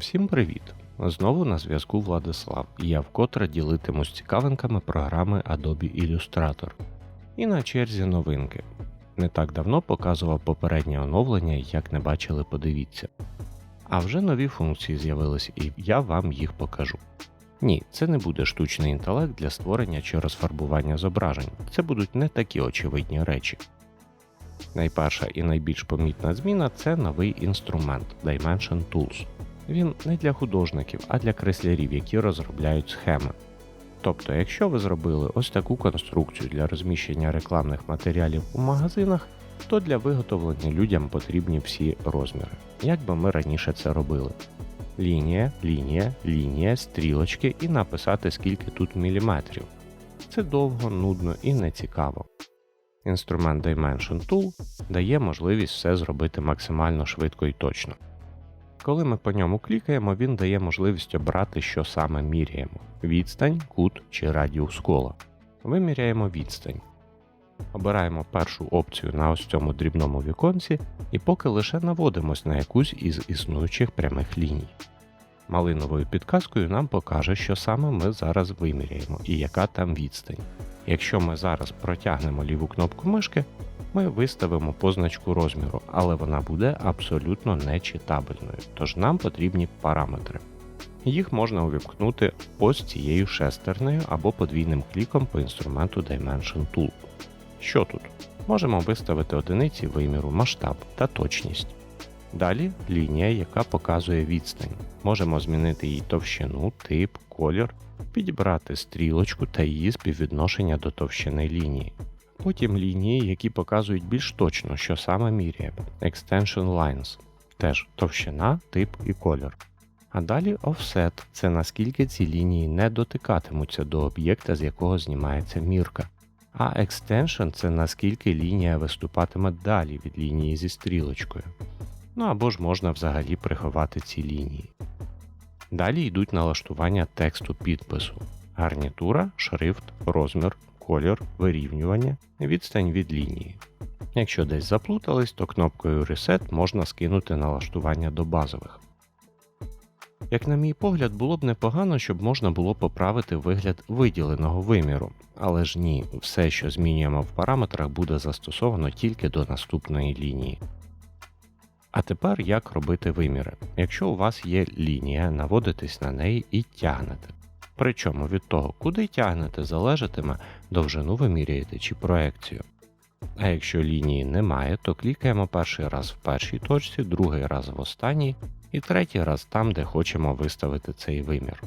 Всім привіт! Знову на зв'язку Владислав, я вкотре ділитимусь цікавинками програми Adobe Illustrator. І на черзі новинки. Не так давно показував попереднє оновлення, як не бачили, подивіться. А вже нові функції з'явились, і я вам їх покажу. Ні, це не буде штучний інтелект для створення чи розфарбування зображень, це будуть не такі очевидні речі. Найперша і найбільш помітна зміна це новий інструмент Dimension Tools. Він не для художників, а для креслярів, які розробляють схеми. Тобто, якщо ви зробили ось таку конструкцію для розміщення рекламних матеріалів у магазинах, то для виготовлення людям потрібні всі розміри, як би ми раніше це робили. Лінія, лінія, лінія, стрілочки і написати скільки тут міліметрів. Це довго, нудно і нецікаво. Інструмент Dimension Tool дає можливість все зробити максимально швидко і точно. Коли ми по ньому клікаємо, він дає можливість обрати, що саме міряємо: відстань, кут чи радіус кола. Виміряємо відстань. Обираємо першу опцію на ось цьому дрібному віконці і поки лише наводимось на якусь із існуючих прямих ліній. Малиновою підказкою нам покаже, що саме ми зараз виміряємо і яка там відстань. Якщо ми зараз протягнемо ліву кнопку мишки, ми виставимо позначку розміру, але вона буде абсолютно нечитабельною, тож нам потрібні параметри. Їх можна увімкнути ось цією шестернею або подвійним кліком по інструменту Dimension Tool. Що тут? Можемо виставити одиниці виміру, масштаб та точність. Далі лінія, яка показує відстань. Можемо змінити її товщину, тип, колір, підібрати стрілочку та її співвідношення до товщини лінії. Потім лінії, які показують більш точно, що саме міряє Extension Lines, теж товщина, тип і колір. А далі Offset це наскільки ці лінії не дотикатимуться до об'єкта, з якого знімається мірка. А Extension це наскільки лінія виступатиме далі від лінії зі стрілочкою. Ну або ж можна взагалі приховати ці лінії. Далі йдуть налаштування тексту підпису, гарнітура, шрифт, розмір, колір, вирівнювання, відстань від лінії. Якщо десь заплутались, то кнопкою Reset можна скинути налаштування до базових. Як на мій погляд, було б непогано, щоб можна було поправити вигляд виділеного виміру, але ж ні, все, що змінюємо в параметрах, буде застосовано тільки до наступної лінії. А тепер як робити виміри. Якщо у вас є лінія, наводитесь на неї і тягнете. Причому від того, куди тягнете, залежатиме, довжину ви міряєте чи проекцію. А якщо лінії немає, то клікаємо перший раз в першій точці, другий раз в останній і третій раз там, де хочемо виставити цей вимір.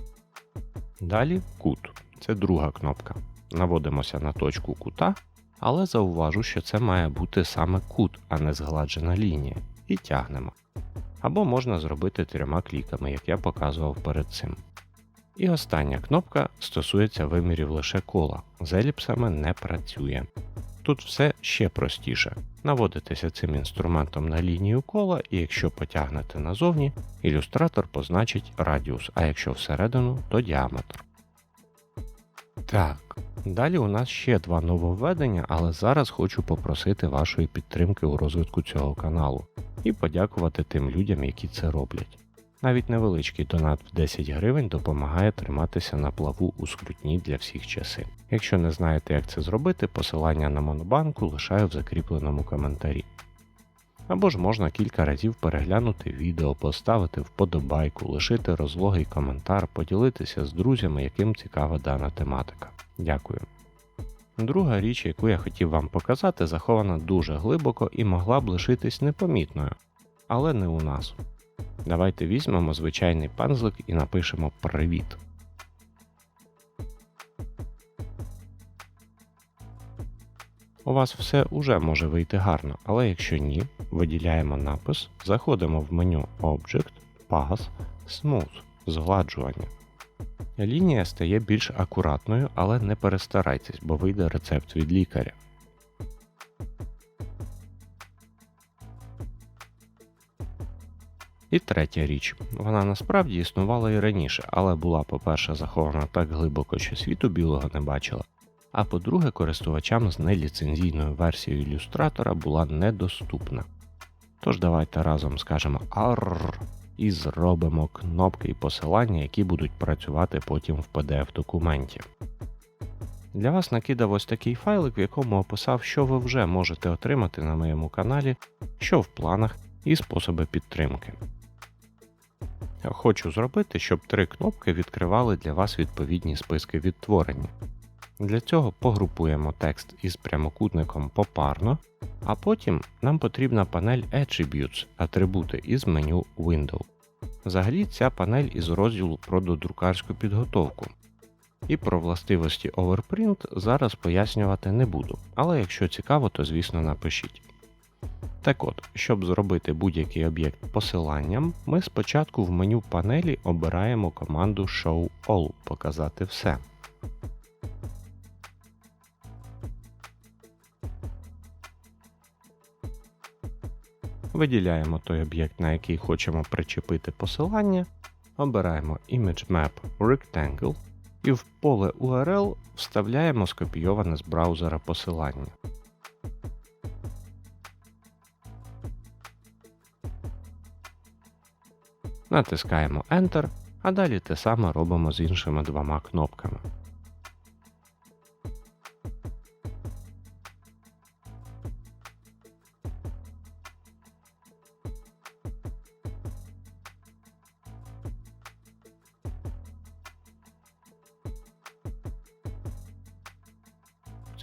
Далі кут це друга кнопка. Наводимося на точку кута, але зауважу, що це має бути саме кут, а не згладжена лінія, і тягнемо. Або можна зробити трьома кліками, як я показував перед цим. І остання кнопка стосується вимірів лише кола, з еліпсами не працює. Тут все ще простіше. Наводитеся цим інструментом на лінію кола, і якщо потягнете назовні, ілюстратор позначить радіус, а якщо всередину, то діаметр. Так, далі у нас ще два нововведення, але зараз хочу попросити вашої підтримки у розвитку цього каналу і подякувати тим людям, які це роблять. Навіть невеличкий донат в 10 гривень допомагає триматися на плаву у скрутні для всіх часи. Якщо не знаєте, як це зробити, посилання на монобанку лишаю в закріпленому коментарі. Або ж можна кілька разів переглянути відео, поставити вподобайку, лишити розлогий коментар, поділитися з друзями, яким цікава дана тематика. Дякую. Друга річ, яку я хотів вам показати, захована дуже глибоко і могла б лишитись непомітною, але не у нас. Давайте візьмемо звичайний пензлик і напишемо Привіт. У вас все уже може вийти гарно, але якщо ні, виділяємо напис, заходимо в меню Object, Path, Smooth, згладжування. Лінія стає більш акуратною, але не перестарайтесь, бо вийде рецепт від лікаря. І третя річ, вона насправді існувала і раніше, але була, по-перше, захована так глибоко, що світу білого не бачила, а по-друге, користувачам з неліцензійною версією ілюстратора була недоступна. Тож давайте разом скажемо ARR і зробимо кнопки і посилання, які будуть працювати потім в PDF-документі. Для вас накидав ось такий файлик, в якому описав, що ви вже можете отримати на моєму каналі, що в планах і способи підтримки. Хочу зробити, щоб три кнопки відкривали для вас відповідні списки відтворення. Для цього погрупуємо текст із прямокутником попарно, а потім нам потрібна панель Attributes атрибути із меню Window. Взагалі ця панель із розділу про додрукарську підготовку. І про властивості Overprint зараз пояснювати не буду, але якщо цікаво, то звісно напишіть. Так от, щоб зробити будь-який об'єкт посиланням, ми спочатку в меню панелі обираємо команду Show All показати все. Виділяємо той об'єкт, на який хочемо причепити посилання, обираємо Image Map Rectangle і в поле URL вставляємо скопійоване з браузера посилання. Натискаємо Enter, а далі те саме робимо з іншими двома кнопками.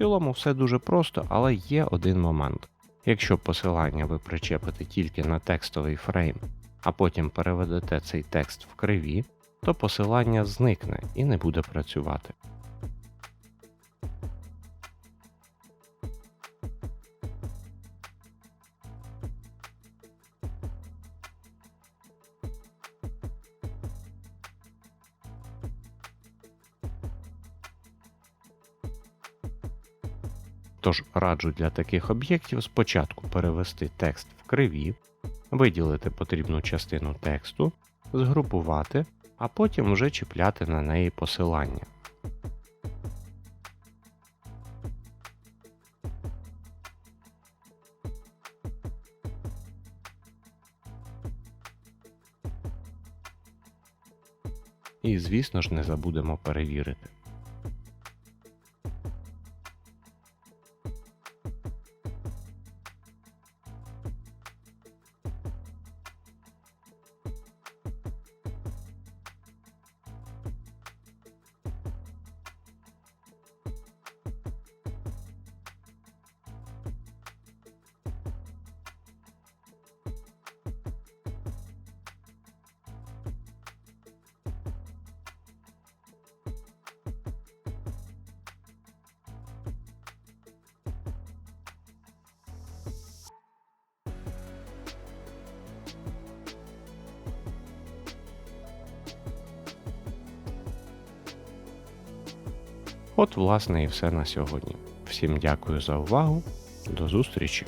Цілому все дуже просто, але є один момент. Якщо посилання ви причепите тільки на текстовий фрейм, а потім переведете цей текст в криві, то посилання зникне і не буде працювати. Тож раджу для таких об'єктів спочатку перевести текст в криві, виділити потрібну частину тексту, згрупувати, а потім вже чіпляти на неї посилання. І, звісно ж, не забудемо перевірити. От, власне, і все на сьогодні. Всім дякую за увагу. До зустрічі!